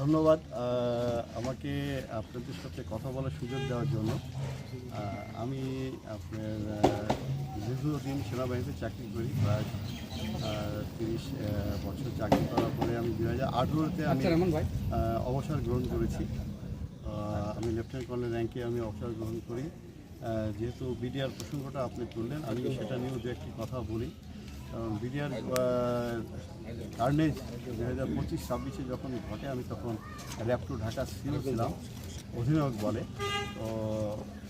ধন্যবাদ। আমাকে আপনাদের সাথে কথা বলার সুযোগ দেওয়ার জন্য। আমি আপনার দীর্ঘদিন সেনাবাহিনীতে চাকরি করি প্রায় তিরিশ বছর চাকরি করার পরে আমি দু হাজার আঠেরোতে আমি অবসর গ্রহণ করেছি। আমি লেফটেন্যান্ট কর্নেল র্যাঙ্কে আমি অবসর গ্রহণ করি। যেহেতু বিডিআর প্রসঙ্গটা আপনি তুললেন আমি সেটা নিয়েও দু একটি কথা বলি। বিডিআর কার্নেজ দু হাজার পঁচিশ, ছাব্বিশে যখন ঘটে, আমি তখন র্যাপ টু ঢাকা সিও ছিলাম, অধিনায়ক বলে। তো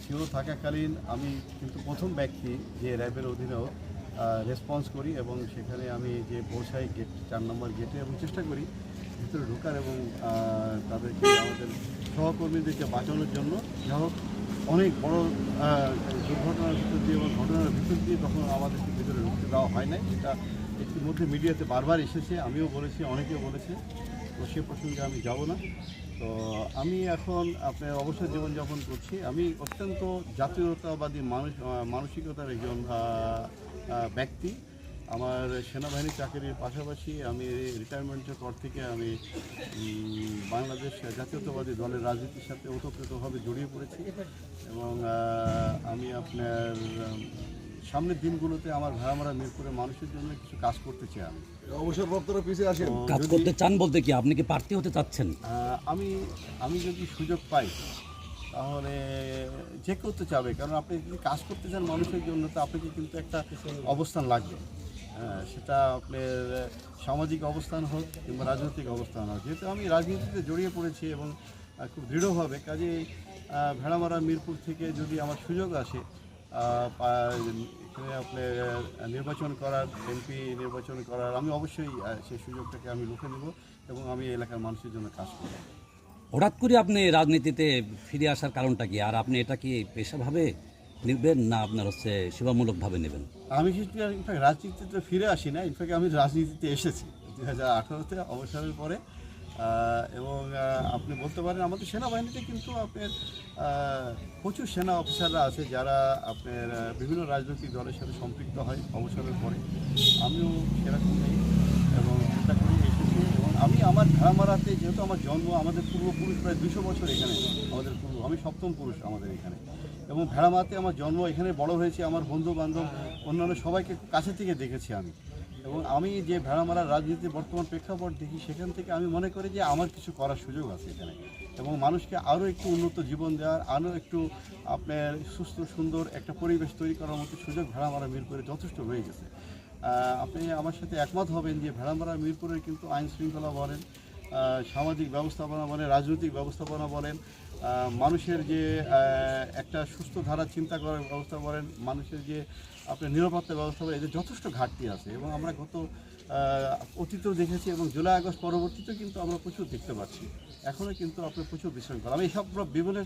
সিও থাকাকালীন আমি কিন্তু প্রথম ব্যক্তি যে র্যাবের অধিনায়ক রেসপন্স করি এবং সেখানে আমি যে পৌঁছাই গেট চার নম্বর গেটে এবং চেষ্টা করি ভিতরে ঢোকার এবং তাদেরকে আমাদের সহকর্মীদেরকে বাঁচানোর জন্য। যা হোক, অনেক বড় দুর্ঘটনার ভিতর দিয়ে এবং ঘটনার ভিতর দিয়ে তখন আমাদেরকে ভিতরে ঢুকতে দেওয়া হয় নাই। এটা ইতিমধ্যে মিডিয়াতে বারবার এসেছে, আমিও বলেছি অনেকেও বলেছে। তো সে প্রসঙ্গে আমি যাব না। তো আমি এখন আপনার অবসর জীবনযাপন করছি। আমি অত্যন্ত জাতীয়তাবাদী মানুষ মানসিকতার একজন ব্যক্তি। আমার সেনাবাহিনী চাকরির পাশাপাশি আমি রিটায়ারমেন্টের পর থেকে আমি বাংলাদেশ জাতীয়তাবাদী দলের রাজনীতির সাথে ওতপ্রোতভাবে জড়িয়ে পড়েছি। এবং আমি আপনার সামনের দিনগুলোতে আমার ভাড়ামারা মিরপুরের মানুষের জন্য কিছু কাজ করতে চাই আমি। অবসরপ্রাপ্তরা পিছিয়ে আসেন। কাজ করতে চান বলতে কি আপনি কি প্রার্থী হতে চাচ্ছেন? আমি আমি যদি সুযোগ পাই তাহলে যে করতে চাবে কারণ আপনি যদি কাজ করতে চান মানুষের জন্য তো আপনাকে কিন্তু একটা অবস্থান লাগবে। সেটা আপনার সামাজিক অবস্থান হোক কিংবা রাজনৈতিক অবস্থান হোক। যেহেতু আমি রাজনীতিতে জড়িয়ে পড়েছি এবং খুব দৃঢ়ভাবে কাজে ভেড়ামারা মিরপুর থেকে যদি আমার সুযোগ আসে এখানে আপনার নির্বাচন করার এমপি নির্বাচন করার আমি অবশ্যই সেই সুযোগটাকে আমি লুকে নেব এবং আমি এলাকার মানুষের জন্য কাজ করব। হঠাৎ করে আপনি রাজনীতিতে ফিরে আসার কারণটা কি? আর আপনি এটা কি পেশাভাবে নেবেন না আপনার হচ্ছে সেবামূলকভাবে নেবেন? আমি ইনফ্যাক্ট রাজনীতিতে ফিরে আসি না ইনফ্যাক্ট আমি রাজনীতিতে এসেছি। দু হাজার আঠারোতে অবসরের পরে এবং আপনি বলতে পারেন আমাদের সেনাবাহিনীতে কিন্তু আপনার প্রচুর সেনা অফিসাররা আছে যারা আপনার বিভিন্ন রাজনৈতিক দলের সাথে সম্পৃক্ত হয় অবসরের পরে। আমিও সেরকম নেই এবং চেষ্টা করি এসেছি এবং আমি আমার ভেড়ামারাতে যেহেতু আমার জন্ম আমাদের পূর্বপুরুষ প্রায় দুশো বছর এখানে, আমাদের পূর্ব, আমি সপ্তম পুরুষ আমাদের এখানে। এবং ভেড়ামারাতে আমার জন্ম এখানে বড় হয়েছে, আমার বন্ধু বান্ধব অন্যান্য সবাইকে কাছে থেকে দেখেছি আমি। এবং আমি যে ভেড়ামারার রাজনীতির বর্তমান প্রেক্ষাপট দেখি, সেখান থেকে আমি মনে করি যে আমার কিছু করার সুযোগ আছে এখানে। এবং মানুষকে আরও একটু উন্নত জীবন দেওয়ার, আরও একটু আপনার সুস্থ, সুন্দর একটা পরিবেশ তৈরি করার মতো সুযোগ ভেড়ামারা মিরপুরে যথেষ্ট রয়ে গেছে। আপনি আমার সাথে একমত হবেন যে ভেড়ামারা মিরপুরের কিন্তু আইন শৃঙ্খলা বলেন সামাজিক ব্যবস্থাপনা বলেন রাজনৈতিক ব্যবস্থাপনা বলেন মানুষের যে একটা সুস্থ ধারা চিন্তা করার ব্যবস্থা বলেন মানুষের যে আপনার নিরাপত্তা ব্যবস্থা বলেন এদের যথেষ্ট ঘাটতি আছে। এবং আমরা গত অতীতেও দেখেছি এবং জুলাই আগস্ট পরবর্তীতেও কিন্তু আমরা প্রচুর দেখতে পাচ্ছি। এখনও কিন্তু আপনার প্রচুর বিশৃঙ্খলা আমি এইসব বিভিন্ন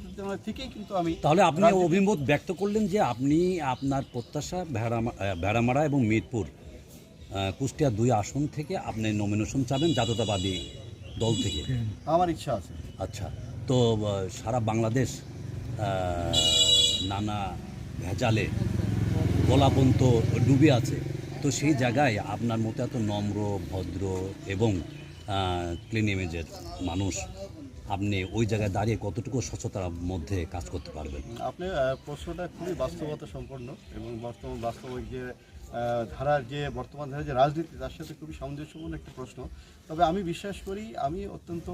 থেকেই কিন্তু আমি তাহলে আপনি অভিমত ব্যক্ত করলেন যে আপনি আপনার প্রত্যাশা ভেড়ামা- ভেড়ামারা এবং মিরপুর কুষ্টিয়া দুই আসন থেকে আপনি নমিনেশন চাবেন জাতীয়তাবাদী দল থেকে? আমার ইচ্ছা আছে। আচ্ছা তো সারা বাংলাদেশ নানা ভেজালে গলাপন্ত ডুবে আছে। তো সেই জায়গায় আপনার মতো এত নম্র ভদ্র এবং ক্লিন ইমেজের মানুষ আপনি ওই জায়গায় দাঁড়িয়ে কতটুকু স্বচ্ছতার মধ্যে কাজ করতে পারবেন? আপনি প্রশ্নটা খুবই বাস্তবতা সম্পন্ন এবং বর্তমান বাস্তবিক যে ধারার যে বর্তমান ধারার যে রাজনীতি, তার সাথে খুবই সামঞ্জস্যপূর্ণ একটি প্রশ্ন। তবে আমি বিশ্বাস করি, আমি অত্যন্ত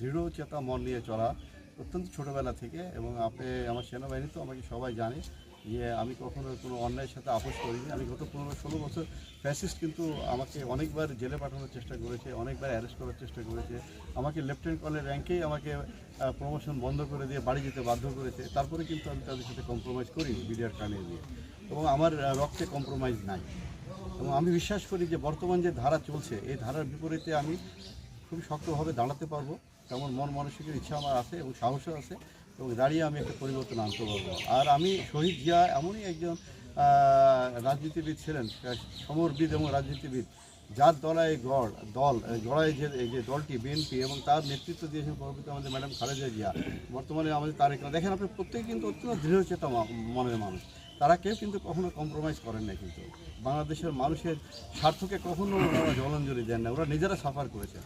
দৃঢ় চেতা মন নিয়ে চলা অত্যন্ত ছোটোবেলা থেকে এবং আপনি আমার সেনাবাহিনী তো আমাকে সবাই জানে যে আমি কখনো কোনো অন্যায়ের সাথে আপোষ করিনি। আমি গত পনেরো ষোলো বছর ফ্যাসিস্ট কিন্তু আমাকে অনেকবার জেলে পাঠানোর চেষ্টা করেছে, অনেকবার অ্যারেস্ট করার চেষ্টা করেছে। আমাকে লেফটেন্যান্ট কর্নেল র্যাঙ্কেই আমাকে প্রমোশন বন্ধ করে দিয়ে বাড়ি যেতে বাধ্য করেছে। তারপরে কিন্তু আমি তাদের সাথে কম্প্রোমাইজ করি বিডিআর কানে দিয়ে এবং আমার রক্তে কম্প্রোমাইজ নাই। এবং আমি বিশ্বাস করি যে বর্তমান যে ধারা চলছে, এই ধারার বিপরীতে আমি খুব শক্তভাবে দাঁড়াতে পারব। তেমন মন মানসিকের ইচ্ছা আমার আছে এবং সাহসও আছে এবং দাঁড়িয়ে আমি একটা পরিবর্তন আনতে পারব। আর আমি শহীদ জিয়া এমনই একজন রাজনীতিবিদ ছিলেন সমরবিদ এবং রাজনীতিবিদ। যার দলায় গড়, দল গড়ায় যে যে দলটি, বিএনপি এবং তার নেতৃত্ব দিয়েছেন পরবর্তী আমাদের ম্যাডাম খালেদা জিয়া। বর্তমানে আমাদের তারেক। দেখেন, আপনি প্রত্যেকে কিন্তু অত্যন্ত দৃঢ়চেতা মনের মানুষ। তারা কেউ কিন্তু কখনো কম্প্রোমাইজ করেন না কিন্তু। বাংলাদেশের মানুষের স্বার্থকে কখনো ওরা জলাঞ্জলি দেন না, ওরা নিজেরা সাফার করেছে।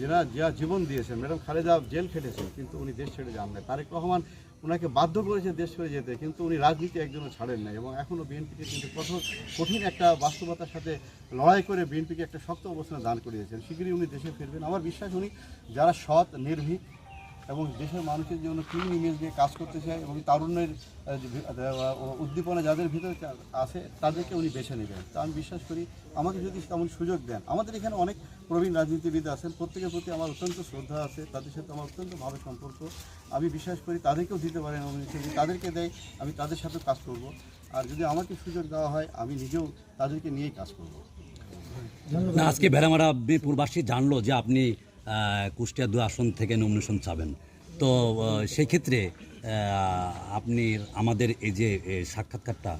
যারা যা জীবন দিয়েছেন ম্যাডাম খালেদা জেল খেটেছেন, কিন্তু উনি দেশ ছেড়ে যান না তারেক রহমান ওনাকে বাধ্য করেছে দেশ ছেড়ে যেতে, কিন্তু উনি রাজনীতি একজনও ছাড়েন নাই এবং এখনও বিএনপিকে কিন্তু কঠোর, কঠিন একটা বাস্তবতার সাথে লড়াই করে বিএনপিকে একটা শক্ত অবস্থানে দান করিয়েছেন। শীঘ্রই উনি দেশে ফিরবেন। আমার বিশ্বাস, উনি যারা সৎ, নির্ভীক এবং দেশের মানুষের জন্য ক্লিন ইমেজ দিয়ে কাজ করতে চায় এবং তারুণ্যের উদ্দীপনা যাদের ভিতরে আছে, তাদেরকে উনি বেছে নেবেন। তা আমি বিশ্বাস করি আমাকে যদি তেমন সুযোগ দেন, আমাদের এখানে অনেক প্রবীণ রাজনীতিবিদ আছেন, প্রত্যেকের প্রতি আমার অত্যন্ত শ্রদ্ধা আছে, তাদের সাথে আমার অত্যন্ত ভালো সম্পর্ক। আমি বিশ্বাস করি তাদেরকেও দিতে পারেন যদি তাদেরকে দেয়, আমি তাদের সাথে কাজ করব। আর যদি আমাকে সুযোগ দেওয়া হয়, আমি নিজেও তাদেরকে নিয়েই কাজ করব। আজকে ভেড়ামারা মিরপুরবাসী জানলো যে আপনি কুষ্টিয়া দু আসন থেকে নমিনেশন চাবেন। তো সেক্ষেত্রে আপনি আমাদের এই যে সাক্ষাৎকারটা